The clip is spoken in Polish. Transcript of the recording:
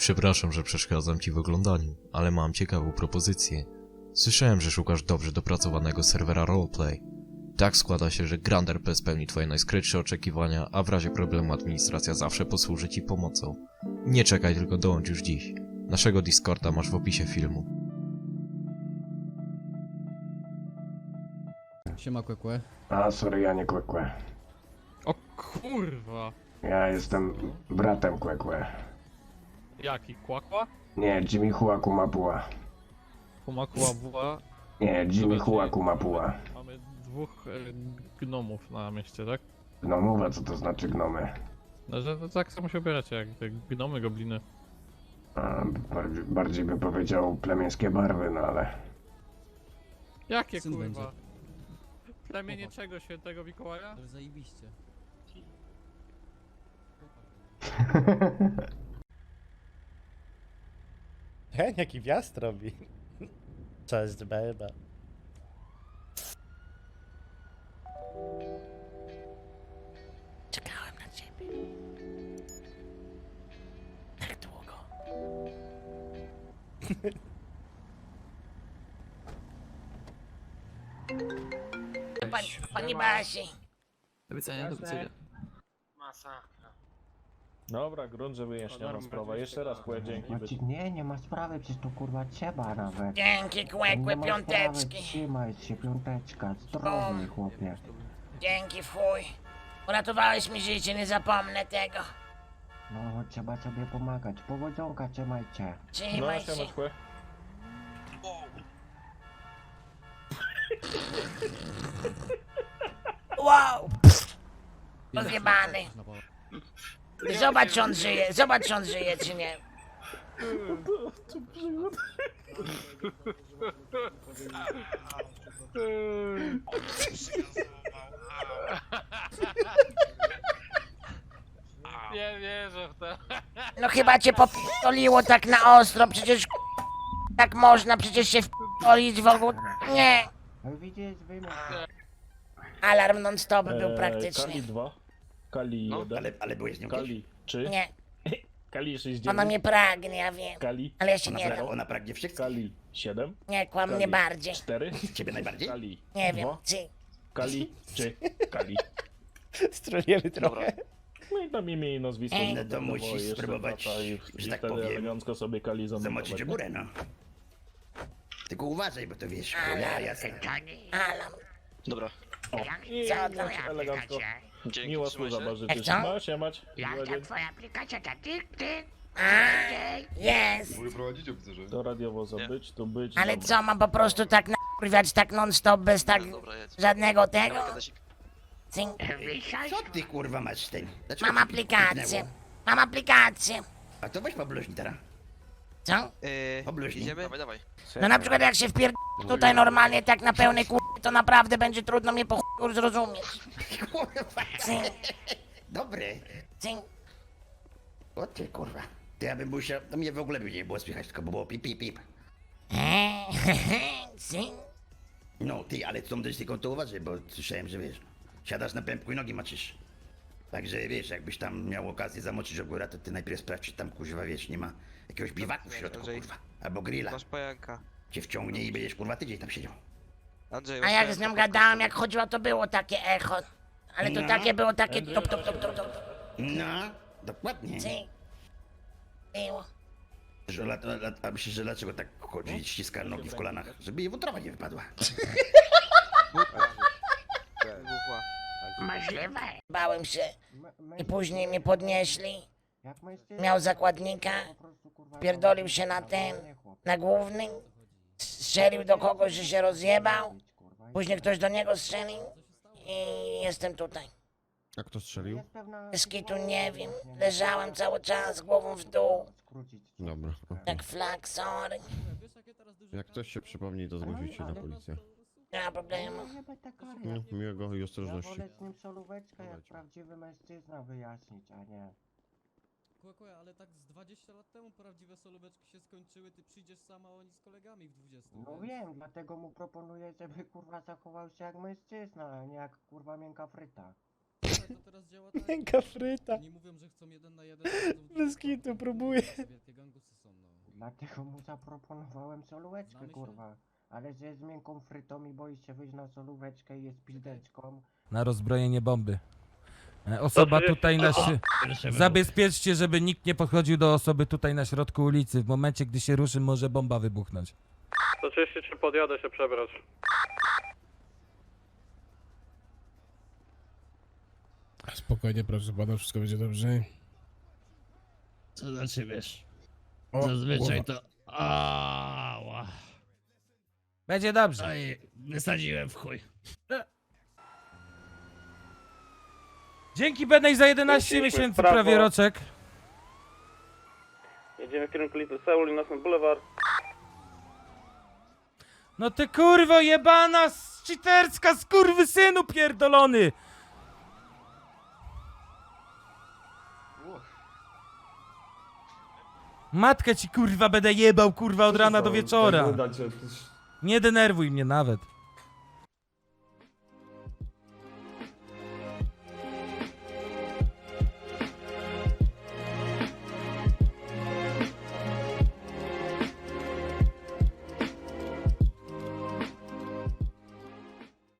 Przepraszam, że przeszkadzam ci w oglądaniu, ale mam ciekawą propozycję. Słyszałem, że szukasz dobrze dopracowanego serwera roleplay. Tak składa się, że Grand RP spełni twoje najskrytsze oczekiwania, a w razie problemu administracja zawsze posłuży ci pomocą. Nie czekaj, tylko dołącz już dziś. Naszego Discorda masz w opisie filmu. Siema Kwekłe. A, sorry, ja nie Kwekłe. O kurwa! Ja jestem bratem Kwekłe. Jaki kłakła? Nie, Jimmy Huaku Mapua. Kumakła była. Nie, Jimmy Huaku Mapua. Mamy dwóch e, gnomów na mieście, tak? Gnomowa, co to znaczy gnomy? No, że to tak samo się ubieracie jak te gnomy, gobliny. A, bardziej, bardziej by powiedział plemięskie barwy, no ale... Jakie Syn kurwa? będzie. Plemienie czego świętego Mikołaja? Ale zajebiście. Hen, jaki wjazd robi. Cześć, beba. Czekałem na ciebie. Tak długo. Pani, pani Basi. Do widzenia, do widzenia. Masakra. Dobra, grunt, że wyjaśniona sprawa. Jeszcze raz kłe dzięki. Nie, nie ma sprawy, przecież to kurwa trzeba nawet. Dzięki, kłekłe Nie ma sprawy, piąteczki. Trzymaj się, piąteczka, zdrowy chłopie. Dzięki w chuj. Uratowałeś mi życie, nie zapomnę tego. No, trzeba sobie pomagać. Powodzonka, trzymajcie. No, Trzymaj się. siema, kłe. Wow! Rozjebany. Zobacz, czy on żyje, zobacz, czy on żyje, czy nie. Nie wierzę w to. No chyba cię popierdoliło tak na ostro, przecież tak można przecież się wpierdolić w ogóle. Nie. Ale widzisz, wymiar. Alarm non stop był Eee, Kali praktyczny. 2, Kali 1, Ale, ale byłeś z nią kiedyś? Kali 3, Nie, Kali ona 69, mnie pragnie, ja wiem. Kali, Ale ja się Ona, nie pra- dam. ona pragnie wszystkich. Kali 7, Nie, kłam mnie Kali bardziej. 4, Ciebie najbardziej? Kali Nie wiem, 2, czy... Kali 3, Kali. Stroniemy trochę. No i tam imię i nazwisko. Ej. No to wiadomo, musisz jeszcze spróbować, I, że i tak wtedy powiem, elegancko sobie Kali Zamoczyć o górę, no. Tylko uważaj, bo to wiesz, cholera jasna. Alarm. Dobra. O, i Co to znaczy, ja elegancko. Dzięki, Miła trzymaj służba się. życzyć. Jak co? No, siemać. Miłego twoja aplikacja, ta tyk, tyk. A, jest. Mogę prowadzić oficerze? To radiowoza być, tu być. Ale dobra. co, mam po prostu tak nakurwiać tak non stop, bez tak Dobra, jedź. żadnego tego? Cynk. Co ty kurwa masz ten? Dlaczego Mam ci aplikację. Mam aplikację. A to weź pobluźnij teraz. Co? Yy, Pobluźnij. idziemy? Dawaj, dawaj. No na przykład jak się wpierd... tutaj normalnie tak na pełnej kur... to naprawdę będzie trudno mnie po chuj zrozumieć. Kurwa. Cynk, Dobry. cynk. O ty kurwa. To ja bym musiał, to mnie w ogóle by nie było słychać, tylko by było pip pip pip. Eee, cynk. No ty, ale co też tylko to uważaj, bo słyszałem, że wiesz, siadasz na pępku i nogi maczysz. Także wiesz, jakbyś tam miał okazję zamoczyć ogóra, to ty najpierw sprawdź, czy tam kurwa wiesz, nie ma jakiegoś biwaku w środku, kurwa. Albo grilla. Masz pajanka. Cię wciągnie i będziesz kurwa tydzień tam siedział. Andrzej, A jak z nią gadałem, jak chodziła, to było takie echo. Ale to No. takie było takie top, top, top, top, top. No, dokładnie. Cynk. Było. Że, la, la, a myślisz, że dlaczego tak chodzi i ściska nogi w kolanach? Żeby jej wątroba nie wypadła. Możliwe. Bałem się. I później mnie podnieśli. Miał zakładnika. Pierdolił się na chłopie. na głównym. Strzelił do kogoś, że się rozjebał. Później ktoś do niego strzelił. I jestem tutaj. A kto strzelił? Z kitu sytuacja, nie wiem. Leżałem cały czas głową w dół. Dobra. Jak flag, sorry. Jak ktoś się przypomni, to zgłosicie na policję. Nie ma problemu. No, miłego i Ja ostrożności. wolę z nim solóweczkę jak prawdziwy mężczyzna wyjaśnić, a nie. Kłekłe, ale tak z 20 lat temu prawdziwe solóweczki się skończyły, ty przyjdziesz sama, a oni z kolegami w 20. No więc- wiem, dlatego mu proponuję, żeby kurwa zachował się jak mężczyzna, a nie jak kurwa miękka fryta. Ale to teraz działa tak. Miękka fryta. Oni mówią, że chcą jeden na jeden. w Bez kitu, próbuję. Wielkie są, no. Dlatego mu zaproponowałem solóweczkę, Znamy się? kurwa. Ale że z miękką frytą i boi się wyjść na solóweczkę i jest pildeczką. Na rozbrojenie bomby. E, Osoba tutaj na Zabezpieczcie, żeby nikt nie podchodził do osoby tutaj na środku ulicy. W momencie, gdy się ruszy, może bomba wybuchnąć. 133 podjadę się przebrać. Spokojnie, proszę pana, wszystko będzie dobrze. Co znaczy wiesz? O, Zazwyczaj głowa. to... Ała. Będzie dobrze. Oj, wysadziłem w chuj. Dzięki Benej za 11 Jesteśmy w miesięcy prawo. prawie roczek. Jedziemy w kierunku Little Seoul i Nocny Boulevard. No ty kurwo jebana cheaterska synu pierdolony! Matkę ci kurwa będę jebał kurwa od rana do wieczora. Nie denerwuj mnie nawet.